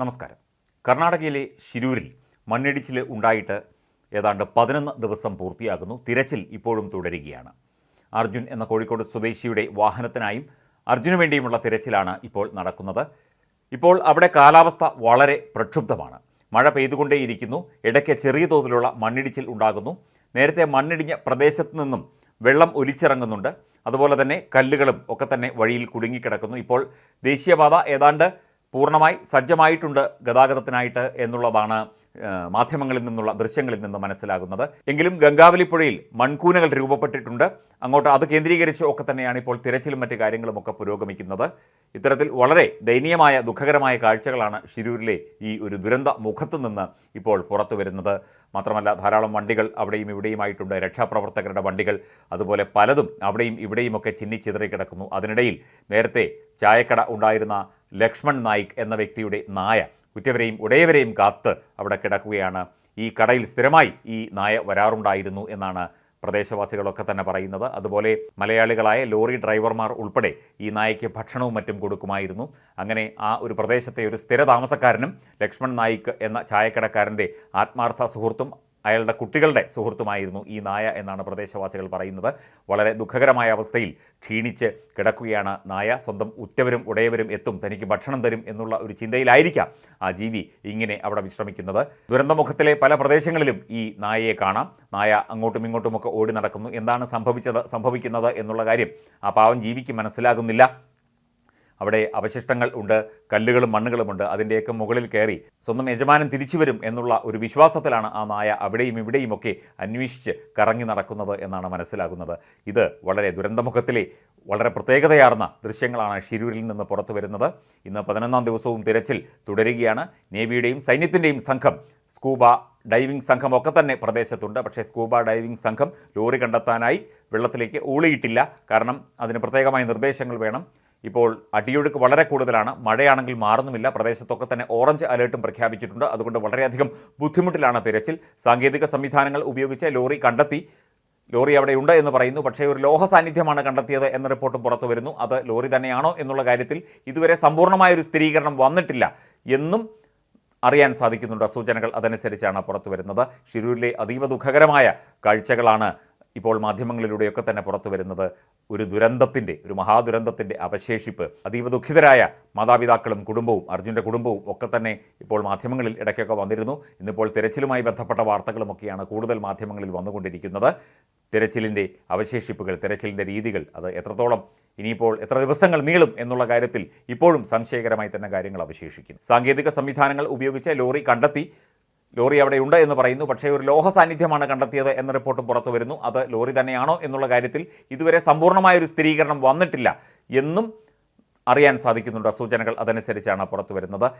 നമസ്കാരം. കർണാടകയിലെ ശിരൂരിൽ മണ്ണിടിച്ചിൽ ഉണ്ടായിട്ട് ഏതാണ്ട് പതിനൊന്ന് ദിവസം പൂർത്തിയാകുന്നു. തിരച്ചിൽ ഇപ്പോഴും തുടരുകയാണ്. അർജുൻ എന്ന കോഴിക്കോട് സ്വദേശിയുടെ വാഹനത്തിനായും അർജുനു വേണ്ടിയുമുള്ള തിരച്ചിലാണ് ഇപ്പോൾ നടക്കുന്നത്. ഇപ്പോൾ അവിടെ കാലാവസ്ഥ വളരെ പ്രക്ഷുബ്ധമാണ്. മഴ പെയ്തുകൊണ്ടേയിരിക്കുന്നു. ഇടയ്ക്ക് ചെറിയ തോതിലുള്ള മണ്ണിടിച്ചിൽ ഉണ്ടാകുന്നു. നേരത്തെ മണ്ണിടിഞ്ഞ പ്രദേശത്തു നിന്നും വെള്ളം ഒലിച്ചിറങ്ങുന്നുണ്ട്. അതുപോലെ തന്നെ കല്ലുകളും ഒക്കെ തന്നെ വഴിയിൽ കുടുങ്ങിക്കിടക്കുന്നു. ഇപ്പോൾ ദേശീയപാത ഏതാണ്ട് പൂർണമായി സജ്ജമായിട്ടുണ്ട് ഗതാഗതത്തിനായിട്ട് എന്നുള്ളതാണ് മാധ്യമങ്ങളിൽ നിന്നുള്ള ദൃശ്യങ്ങളിൽ നിന്ന് മനസ്സിലാകുന്നത്. എങ്കിലും ഗംഗാവലി പുഴയിൽ മൺകൂനകൾ രൂപപ്പെട്ടിട്ടുണ്ട്. അങ്ങോട്ട് അത് കേന്ദ്രീകരിച്ച് ഒക്കെ തന്നെയാണ് ഇപ്പോൾ തിരച്ചിലും മറ്റ് കാര്യങ്ങളും ഒക്കെ പുരോഗമിക്കുന്നത്. ഇത്തരത്തിൽ വളരെ ദയനീയമായ ദുഃഖകരമായ കാഴ്ചകളാണ് ഷിരൂരിലെ ഈ ഒരു ദുരന്ത മുഖത്ത് നിന്ന് ഇപ്പോൾ പുറത്തു വരുന്നത്. മാത്രമല്ല ധാരാളം വണ്ടികൾ അവിടെയും ഇവിടെയുമായിട്ടുണ്ട്. രക്ഷാപ്രവർത്തകരുടെ വണ്ടികൾ അതുപോലെ പലതും അവിടെയും ഇവിടെയുമൊക്കെ ചിന്നിച്ചിതറി കിടക്കുന്നു. അതിനിടയിൽ നേരത്തെ ചായക്കട ഉണ്ടായിരുന്ന ലക്ഷ്മൺ നായിക് എന്ന വ്യക്തിയുടെ നായ കുറ്റവരെയും ഉടയവരെയും കാത്ത് അവിടെ കിടക്കുകയാണ്. ഈ കടയിൽ സ്ഥിരമായി ഈ നായ വരാറുണ്ടായിരുന്നു എന്നാണ് പ്രദേശവാസികളൊക്കെ തന്നെ പറയുന്നത്. അതുപോലെ മലയാളികളായ ലോറി ഡ്രൈവർമാർ ഉൾപ്പെടെ ഈ നായയ്ക്ക് ഭക്ഷണവും മറ്റും കൊടുക്കുമായിരുന്നു. അങ്ങനെ ആ ഒരു പ്രദേശത്തെ ഒരു സ്ഥിര താമസക്കാരനും ലക്ഷ്മൺ നായിക് എന്ന ചായക്കടക്കാരന്റെ ആത്മാർത്ഥ സുഹൃത്തും അയാളുടെ കുട്ടികളുടെ സുഹൃത്തുമായിരുന്നു ഈ നായ എന്നാണ് പ്രദേശവാസികൾ പറയുന്നത്. വളരെ ദുഃഖകരമായ അവസ്ഥയിൽ ക്ഷീണിച്ച് കിടക്കുകയാണ് നായ. സ്വന്തം ഉറ്റവരും ഉടയവരും എത്തും തനിക്ക് ഭക്ഷണം തരും എന്നുള്ള ഒരു ചിന്തയിലായിരിക്കാം ആ ജീവി ഇങ്ങനെ അവിടെ വിശ്രമിക്കുന്നത്. ദുരന്തമുഖത്തിലെ പല പ്രദേശങ്ങളിലും ഈ നായയെ കാണാം. നായ അങ്ങോട്ടും ഇങ്ങോട്ടുമൊക്കെ ഓടി നടക്കുന്നു. എന്താണ് സംഭവിച്ചത് സംഭവിക്കുന്നത് എന്നുള്ള കാര്യം ആ പാവം ജീവിക്ക് മനസ്സിലാകുന്നില്ല. അവിടെ അവശിഷ്ടങ്ങൾ ഉണ്ട് കല്ലുകളും മണ്ണുകളുമുണ്ട് അതിന്റെയൊക്കെ മുകളിൽ കയറി സ്വന്തം യജമാനൻ തിരിച്ചു വരും എന്നുള്ള ഒരു വിശ്വാസത്തിലാണ് ആ നായ അവിടെയും ഇവിടെയുമൊക്കെ അന്വേഷിച്ച് കറങ്ങി നടക്കുന്നത് എന്നാണ് മനസ്സിലാകുന്നത്. ഇത് വളരെ ദുരന്തമുഖത്തിലെ വളരെ പ്രത്യേകതയാർന്ന ദൃശ്യങ്ങളാണ് ഷിരൂരിൽ നിന്ന് പുറത്തു വരുന്നത്. ഇന്ന് പതിനൊന്നാം ദിവസവും തിരച്ചിൽ തുടരുകയാണ്. നേവിയുടെയും സൈന്യത്തിന്റെയും സംഘം സ്കൂബ ഡൈവിംഗ് സംഘം ഒക്കെ തന്നെ പ്രദേശത്തുണ്ട്. പക്ഷേ സ്കൂബ ഡൈവിംഗ് സംഘം ലോറി കണ്ടെത്താനായി വെള്ളത്തിലേക്ക് ഊളിയിട്ടില്ല. കാരണം അതിന് പ്രത്യേകമായ നിർദ്ദേശങ്ങൾ വേണം. ഇപ്പോൾ അടിയൊഴുക്ക് വളരെ കൂടുതലാണ്. മഴയാണെങ്കിൽ മാറുന്നുമില്ല. പ്രദേശത്തൊക്കെ തന്നെ ഓറഞ്ച് അലേർട്ടും പ്രഖ്യാപിച്ചിട്ടുണ്ട്. അതുകൊണ്ട് വളരെയധികം ബുദ്ധിമുട്ടിലാണ് തിരച്ചിൽ. സാങ്കേതിക സംവിധാനങ്ങൾ ഉപയോഗിച്ച് ലോറി കണ്ടെത്തി. ലോറി അവിടെ ഉണ്ട് എന്ന് പറയുന്നു. പക്ഷേ ഒരു ലോഹ സാന്നിധ്യമാണ് കണ്ടെത്തിയത് എന്ന റിപ്പോർട്ടും പുറത്തു വരുന്നു. അത് ലോറി തന്നെയാണോ എന്നുള്ള കാര്യത്തിൽ ഇതുവരെ സമ്പൂർണമായ ഒരു സ്ഥിരീകരണം വന്നിട്ടില്ല എന്നും അറിയാൻ സാധിക്കുന്നുണ്ട്. സൂചനകൾ അതനുസരിച്ചാണ് പുറത്തു വരുന്നത്. ഷിരൂരിലെ അതീവ ദുഃഖകരമായ കാഴ്ചകളാണ് ഇപ്പോൾ മാധ്യമങ്ങളിലൂടെയൊക്കെ തന്നെ പുറത്തു വരുന്നത് ഒരു ദുരന്തത്തിന്റെ ഒരു മഹാദുരന്തത്തിന്റെ അവശേഷിപ്പ്. അതീവ ദുഃഖിതരായ മാതാപിതാക്കളും കുടുംബവും അർജുന്റെ കുടുംബവും ഒക്കെ തന്നെ ഇപ്പോൾ മാധ്യമങ്ങളിൽ ഇടയ്ക്കൊക്കെ വന്നിരുന്നു. ഇന്നിപ്പോൾ തിരച്ചിലുമായി ബന്ധപ്പെട്ട വാർത്തകളുമൊക്കെയാണ് കൂടുതൽ മാധ്യമങ്ങളിൽ വന്നുകൊണ്ടിരിക്കുന്നത്. തിരച്ചിലിന്റെ അവശേഷിപ്പുകൾ തിരച്ചിലിന്റെ രീതികൾ അത് എത്രത്തോളം ഇനിയിപ്പോൾ എത്ര ദിവസങ്ങൾ നീളും എന്നുള്ള കാര്യത്തിൽ ഇപ്പോഴും സംശയകരമായി തന്നെ കാര്യങ്ങൾ അവശേഷിക്കുന്നു. സാങ്കേതിക സംവിധാനങ്ങൾ ഉപയോഗിച്ച് ലോറി കണ്ടെത്തി ലോറി അവിടെ ഉണ്ട് എന്ന് പറയുന്നു. പക്ഷേ ഒരു ലോഹ സാന്നിധ്യമാണ് കണ്ടെത്തിയത് എന്ന റിപ്പോർട്ട് പുറത്തു വരുന്നു. അത് ലോറി തന്നെയാണോ എന്നുള്ള കാര്യത്തിൽ ഇതുവരെ സമ്പൂർണമായ ഒരു സ്ഥിരീകരണം വന്നിട്ടില്ല എന്നും അറിയാൻ സാധിക്കുന്നുണ്ട്. സൂചനകൾ അതനുസരിച്ചാണ് പുറത്തു വരുന്നത്.